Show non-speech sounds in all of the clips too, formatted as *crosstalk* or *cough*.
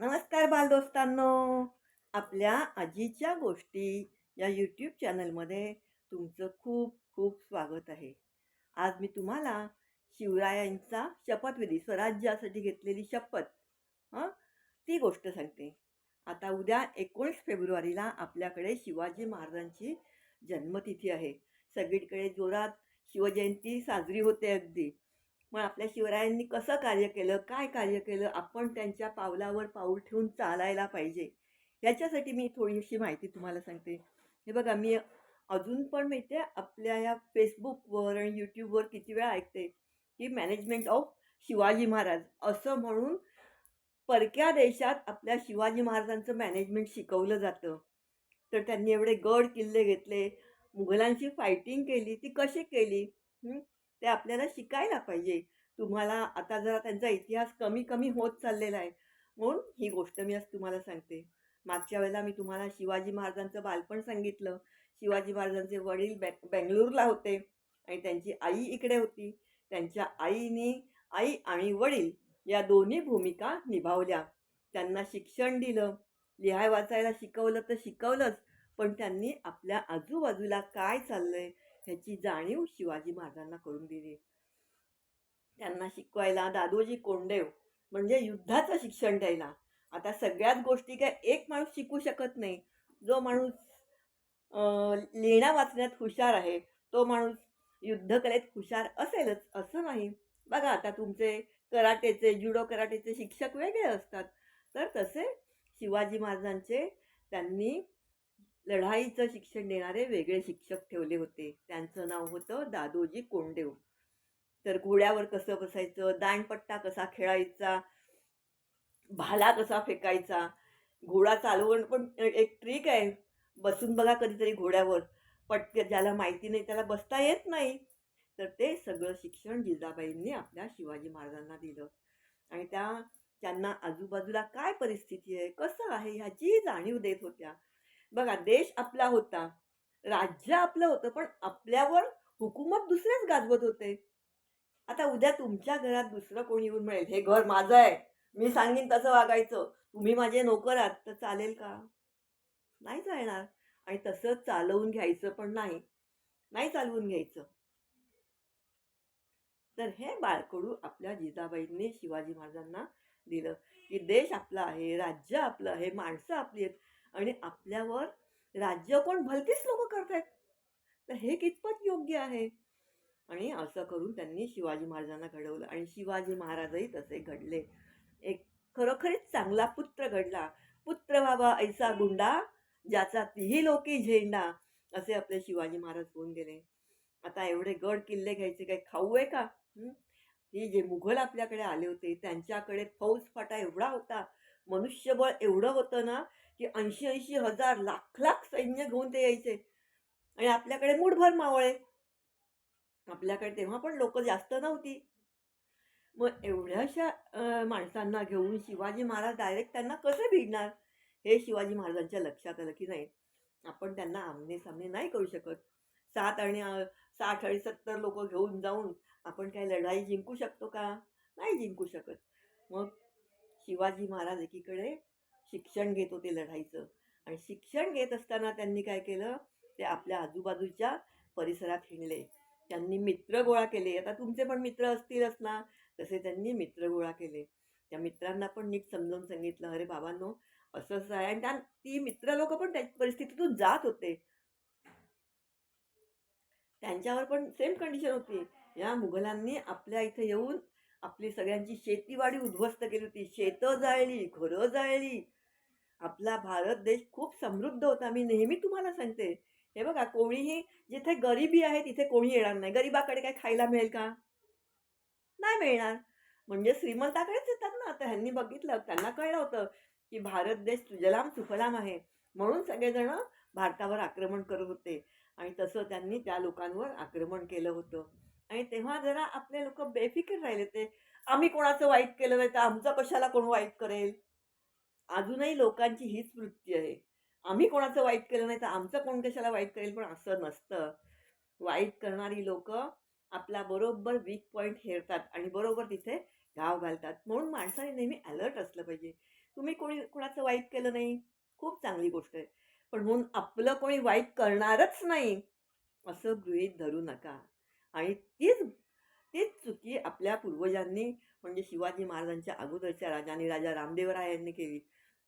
नमस्कार बालदोस्तांनो. आपल्या आजीच्या गोष्टी या यूट्यूब चॅनलमध्ये तुमचं खूप खूप स्वागत आहे. आज मी तुम्हाला शिवरायांचा शपथविधी स्वराज्यासाठी घेतलेली शपथ हां ती गोष्ट सांगते. आता उद्या एकोणीस फेब्रुवारीला आपल्याकडे शिवाजी महाराजांची जन्मतिथी आहे. सगळीकडे जोरात शिवजयंती साजरी होते अगदी. मग आपल्या शिवरायांनी कसं कार्य केलं काय कार्य केलं आपण त्यांच्या पावलावर पाऊल ठेवून चालायला पाहिजे? याच्यासाठी मी थोडीशी माहिती तुम्हाला सांगते. हे बघा मी अजून पण माहिती आहे आपल्या या फेसबुकवर आणि यूट्यूबवर किती वेळा ऐकते की मॅनेजमेंट ऑफ शिवाजी महाराज असं म्हणून परक्या देशात आपल्या शिवाजी महाराजांचं मॅनेजमेंट शिकवलं जातं. तर त्यांनी एवढे गड किल्ले घेतले मुघलांची फायटिंग केली ती कशी केली? ते आपल्याला शिकायला पाहिजे. तुम्हाला आता जरा त्यांचा इतिहास कमी कमी होत चाललेला आहे. म्हणून ही गोष्ट मी आज तुम्हाला सांगते. मागच्या वेळेला मी तुम्हाला शिवाजी महाराजांचं बालपण सांगितलं. शिवाजी महाराजांचे वडील बॅ बेंगलोरला होते आणि त्यांची आई इकडे होती. त्यांच्या आईने आई आणि वडील या दोन्ही भूमिका निभावल्या. त्यांना शिक्षण दिलं. लिहाय वाचायला शिकवलं तर शिकवलंच. पण त्यांनी आपल्या आजूबाजूला काय चाललं आहे ह्याची जाणीव शिवाजी महाराजांना करून दिली. त्यांना शिकवायला दादोजी कोंडेव म्हणजे युद्धाचं शिक्षण द्यायला. आता सगळ्याच गोष्टी काय एक माणूस शिकू शकत नाही. जो माणूस लिहिण्या वाचण्यात हुशार आहे तो माणूस युद्धकलेत हुशार असेलच असं नाही. बघा आता तुमचे कराटेचे जुडो कराटेचे शिक्षक वेगळे असतात. तर तसे शिवाजी महाराजांचे त्यांनी लढाईचं शिक्षण देणारे वेगळे शिक्षक ठेवले होते. त्यांचं नाव होतं दादोजी कोंडेव तर घोड्यावर कसं बसायचं? दांडपट्टा कसा खेळायचा? भाला कसा फेकायचा? घोडा चालवण पण एक ट्रिक आहे. बसून बघा कधीतरी घोड्यावर. पटक ज्याला माहिती नाही त्याला बसता येत नाही. तर ते सगळं शिक्षण जिजाबाईंनी आपल्या शिवाजी महाराजांना दिलं. आणि त्या त्यांना आजूबाजूला काय परिस्थिती आहे? कसं आहे? ह्याचीही जाणीव देत होत्या. बघा देश आपला होता. राज्य आपलं होतं पण आपल्यावर हुकूमत दुसरेच गाजवत होते. आता उद्या तुमच्या घरात दुसरं कोणी येऊन मिळेल? हे घर माझं आहे. मी सांगेन तसं वागायचं. तुम्ही माझे नोकर आहात तर चालेल का? नाही चालणार. आणि तसं चालवून घ्यायचं पण नाही. नाही चालवून घ्यायचं. तर हे बाळकडू आपल्या जिजाबाईंनी शिवाजी महाराजांना दिलं की देश आपला आहे राज्य आपलं आहे माणसं आपली आहेत. आणि आपल्यावर राज्य कोण? भलतीच लोक करतायत. तर हे कितपत योग्य आहे? आणि असं करून त्यांनी शिवाजी महाराजांना घडवलं. आणि शिवाजी महाराजही तसे घडले. एक खरोखरीच चांगला पुत्र घडला. पुत्र बाबा ऐसा गुंडा ज्याचा तिही लोकी झेंडा असे आपले शिवाजी महाराज होऊन गेले. आता एवढे गड किल्ले घ्यायचे काही खाऊ आहे का? ही? जे मुघल आपल्याकडे आले होते त्यांच्याकडे फौज फाटा एवढा होता. मनुष्यबळ एवढं होतं ना की ऐंशी ऐंशी हजार लाख लाख सैन्य घेऊन ते यायचे. आणि आपल्याकडे मूठभर मावळे. आपल्याकडे तेव्हा पण लोक जास्त नव्हती. मग एवढ्याशा माणसांना घेऊन शिवाजी महाराज डायरेक्ट त्यांना कसं भिडणार? हे शिवाजी महाराजांच्या लक्षात आलं की नाही आपण त्यांना आमने सामने नाही करू शकत. सात आणि साठ आणि सत्तर लोक घेऊन जाऊन आपण काही लढाई जिंकू शकतो का? नाही जिंकू शकत. मग शिवाजी महाराज एकीकडे शिक्षण घेत होते लढाईचं. आणि शिक्षण घेत असताना त्यांनी काय केलं? ते आपल्या आजूबाजूच्या परिसरात हिंडले. त्यांनी मित्र गोळा केले. आता तुमचे पण मित्र असतीलच ना तसे त्यांनी मित्र गोळा केले. त्या मित्रांना पण नीट समजावून सांगितलं अरे बाबांनो असं असं आहे. आणि त्या ती मित्र लोक पण त्या परिस्थितीतून जात होते. त्यांच्यावर पण सेम कंडिशन होती. या मुघलांनी आपल्या इथे येऊन आपली सगळ्यांची शेतीवाडी उद्ध्वस्त केली होती. शेतं जाळली घरं जाळली. आपला भारत देश खूप समृद्ध होता. मी नेहमी तुम्हाला सांगते. हे बघा कोणीही जिथे गरिबी आहे तिथे कोणी येणार नाही. गरिबाकडे काय खायला मिळेल का? नाही मिळणार. म्हणजे श्रीमंताकडेच येतात ना. आता ह्यांनी बघितलं त्यांना कळलं होतं की भारत देश सुजलाम सुफलाम आहे. म्हणून सगळेजण भारतावर आक्रमण करत होते. आणि तसं त्यांनी त्या लोकांवर आक्रमण केलं होतं. आणि तेव्हा जरा आपले लोक बेफिकीर राहिले. ते आम्ही कोणाचं वाईट केलं नाही तर आमचं कशाला कोण वाईट करेल? अजूनही लोकांची हीच वृत्ती आहे. आम्ही कोणाचं वाईट केलं नाही तर आमचं कोण कशाला वाईट करेल? पण असं नसतं. वाईट करणारी लोक आपला बरोबर वीक पॉईंट हेरतात आणि बरोबर तिथे घाव घालतात. म्हणून माणसाने नेहमी अलर्ट असलं पाहिजे. तुम्ही कोणी कोणाचं वाईट केलं नाही? खूप चांगली गोष्ट आहे. पण म्हणून आपलं कोणी वाईट करणारच नाही असं गृहीत धरू नका. आणि तीच तीच चुकी आपल्या पूर्वजांनी म्हणजे शिवाजी महाराजांच्या अगोदरच्या राजाने राजा रामदेवराय यांनी केली.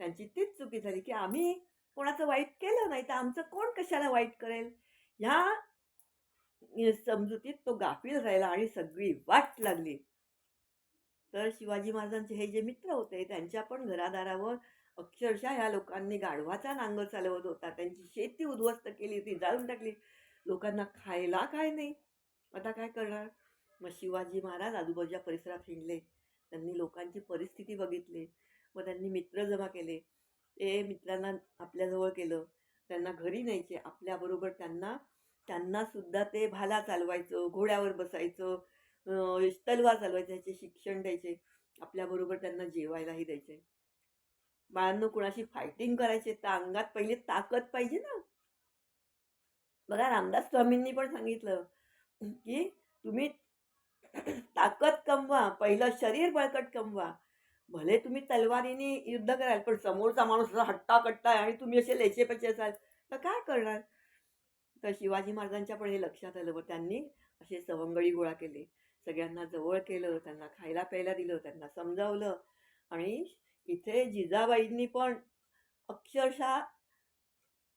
त्यांची तीच चुकी झाली की आम्ही कोणाचं वाईट केलं नाही तर आमचं कोण कशाला वाईट करेल? ह्या समजुतीत तो गाफील राहिला आणि सगळी वाट लागली. तर शिवाजी महाराजांचे हे जे मित्र होते त्यांच्या पण घरादारावर अक्षरशः ह्या लोकांनी गाढवाचा नांगर चालवत होता. त्यांची शेती उद्ध्वस्त केली होती जाळून टाकली. लोकांना खायला काय नाही. आता काय करणार? मग शिवाजी महाराज आजूबाजूच्या परिसरात हिंडले. त्यांनी लोकांची परिस्थिती बघितली. मग त्यांनी मित्र जमा केले. ते मित्रांना आपल्याजवळ केलं. त्यांना घरी न्यायचे. आपल्याबरोबर त्यांना त्यांना सुद्धा ते भाला चालवायचं घोड्यावर बसायचं तलवार चालवायचं ह्याचे शिक्षण द्यायचे. आपल्याबरोबर त्यांना जेवायलाही द्यायचे. बाळांनो कुणाशी फायटिंग करायचे? तर अंगात पहिले ताकद पाहिजे ना. बघा रामदास स्वामींनी पण सांगितलं. की तुम्ही *clears throat* ताकद कमवा पहिलं शरीर बळकट कमवा. भले तुम्ही तलवारीने युद्ध कराल पण समोरचा माणूस असा हट्टा कट्टा आहे आणि तुम्ही असे लेचेपचे असाल तर काय करणार? तर शिवाजी महाराजांच्या पण हे लक्षात आलं व त्यांनी असे सवंगडी गोळा केले. सगळ्यांना जवळ केलं त्यांना खायला प्यायला दिलं त्यांना समजावलं. आणि इथे जिजाबाईंनी पण अक्षरशः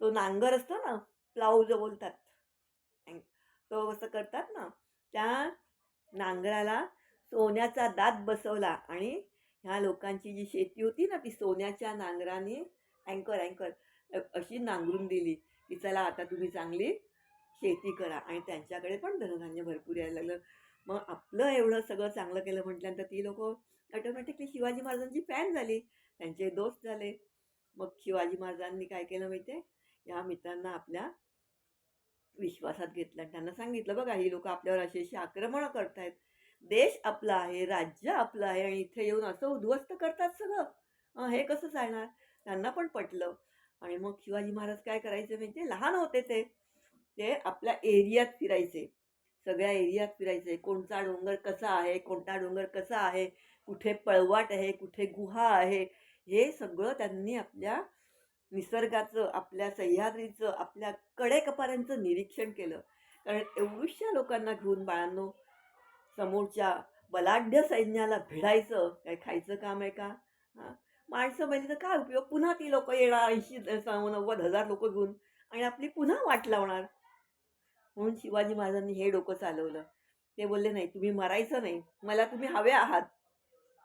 तो नांगर असतो ना प्लाऊ जो बोलतात. तो असं करतात ना त्या नांगराला सोन्याचा दात बसवला आणि ह्या लोकांची जी शेती होती ना ती सोन्याच्या नांगराने अँकर अँकर अशी नांगरून दिली की चला आता तुम्ही चांगली शेती करा आणि त्यांच्याकडे पण धनधान्य भरपूर यायला लागलं. मग आपलं एवढं सगळं चांगलं केलं म्हटल्यानंतर ती लोक ऑटोमॅटिकली शिवाजी महाराजांची फॅन झाली त्यांचे दोस्त झाले. मग शिवाजी महाराजांनी काय केलं माहिती आहे या मित्रांना आपल्या विश्वासात घेतला त्यांना सांगितलं बघा ही लोक आपल्यावर अशी अशी आक्रमणं करतायत. देश आपला आहे राज्य आपलं आहे आणि इथे येऊन असं उद्ध्वस्त करतात सगळं. हे कसं चालणार? त्यांना पण पटलं. आणि मग शिवाजी महाराज काय करायचे म्हणजे लहान होते ते. ते आपल्या एरियात फिरायचे. सगळ्या एरियात फिरायचे. कोणता डोंगर कसा आहे? कोणता डोंगर कसा आहे? कुठे पळवाट आहे? कुठे गुहा आहे? हे सगळं त्यांनी आपल्या निसर्गाचं आपल्या सह्याद्रीचं आपल्या कडेकपाऱ्यांचं निरीक्षण केलं. कारण एवढ्याशा लोकांना घेऊन बाळांनो समोरच्या बलाढ्य सैन्याला भिडायचं काय खायचं काम आहे का? हां? माणसं म्हणजे तर काय उपयोग? पुन्हा ती लोकं येणार ऐंशी नव्वद हजार लोक घेऊन आणि आपली पुन्हा वाट लावणार. म्हणून शिवाजी महाराजांनी हे डोकं चालवलं. ते बोलले नाही तुम्ही मरायचं नाही. मला तुम्ही हवे आहात.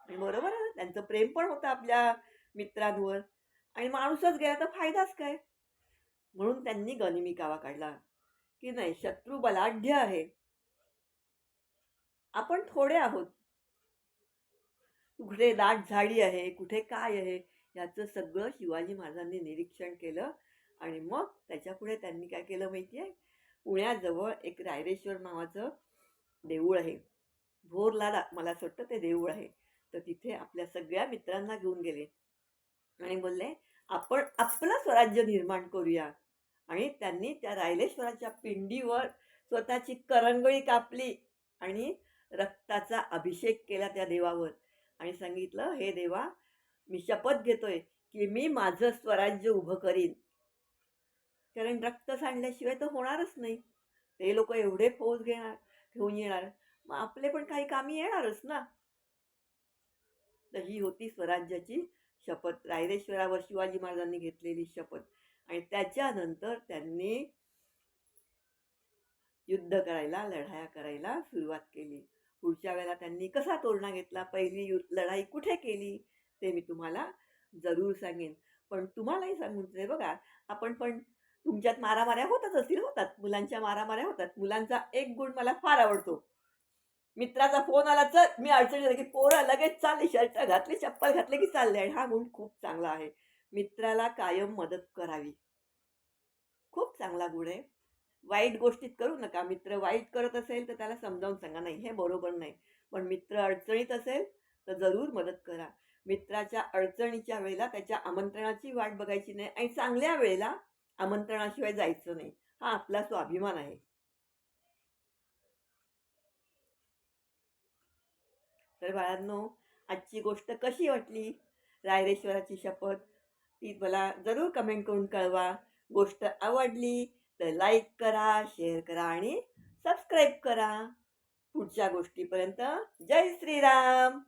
बरोबर आहे त्यांचं प्रेम पण होतं आपल्या मित्रांवर. आणि माणूसच गेला तर फायदाच काय? म्हणून त्यांनी गनिमी कावा काढला की नाही शत्रू बलाढ्य आहे. आपण थोडे आहोत. कुठे दाट झाडी आहे कुठे काय आहे याचं सगळं शिवाजी महाराजांनी निरीक्षण केलं आणि मग त्याच्यापुढे त्यांनी काय केलं माहिती आहे पुण्याजवळ एक रायरेश्वर नावाचं देऊळ आहे. भोरला मला असं वाटतं ते देऊळ आहे. तर तिथे आपल्या सगळ्या मित्रांना घेऊन गेले. आणि बोलले आपण आपलं स्वराज्य निर्माण करूया. आणि त्यांनी त्या रायलेश्वराच्या पिंडीवर स्वतःची करंगळी कापली आणि रक्ताचा अभिषेक केला त्या देवावर. आणि सांगितलं हे देवा मी शपथ घेतोय की मी माझं स्वराज्य उभं करीन. कारण रक्त सांडल्याशिवाय तर होणारच नाही. ते लोक एवढे फौज घेणार घेऊन येणार. मग आपले पण काही कामी येणारच ना. तर ही होती स्वराज्याची शपथ रायरेश्वरावर शिवाजी महाराजांनी घेतलेली शपथ आणि त्याच्यानंतर त्यांनी युद्ध करायला लढाया करायला सुरुवात केली. पुढच्या वेळेला त्यांनी कसा तोरणा घेतला? पहिली यु लढाई कुठे केली? ते मी तुम्हाला जरूर सांगेन. पण तुम्हालाही सांगून ते बघा आपण पण तुमच्यात मारामाऱ्या होतच असतील होतात. मुलांच्या मारामाऱ्या होतात. मुलांचा एक गुण मला फार आवडतो. मित्राचा फोन आला तर मी अडचणी झाली की पोरं लगेच चालले शर्ट घातली चप्पल घातले की चालले. आणि हा गुण खूप चांगला आहे. मित्राला कायम मदत करावी. खूप चांगला गुण आहे. वाईट गोष्टीत करू नका. मित्र वाईट करत असेल तर त्याला समजावून सांगा. नाही हे बरोबर नाही. पण मित्र अडचणीत असेल तर जरूर मदत करा. मित्राच्या अडचणीच्या वेळेला त्याच्या आमंत्रणाची वाट बघायची नाही आणि चांगल्या वेळेला आमंत्रणाशिवाय जायचं नाही. हा आपला स्वाभिमान आहे. तर बाळांनो आजची गोष्ट कशी वाटली? रायरेश्वराची शपथ? ती मला जरूर कमेंट करून कळवा. गोष्ट आवडली तर लाईक करा शेअर करा आणि सबस्क्राईब करा. पुढच्या गोष्टीपर्यंत जय श्रीराम!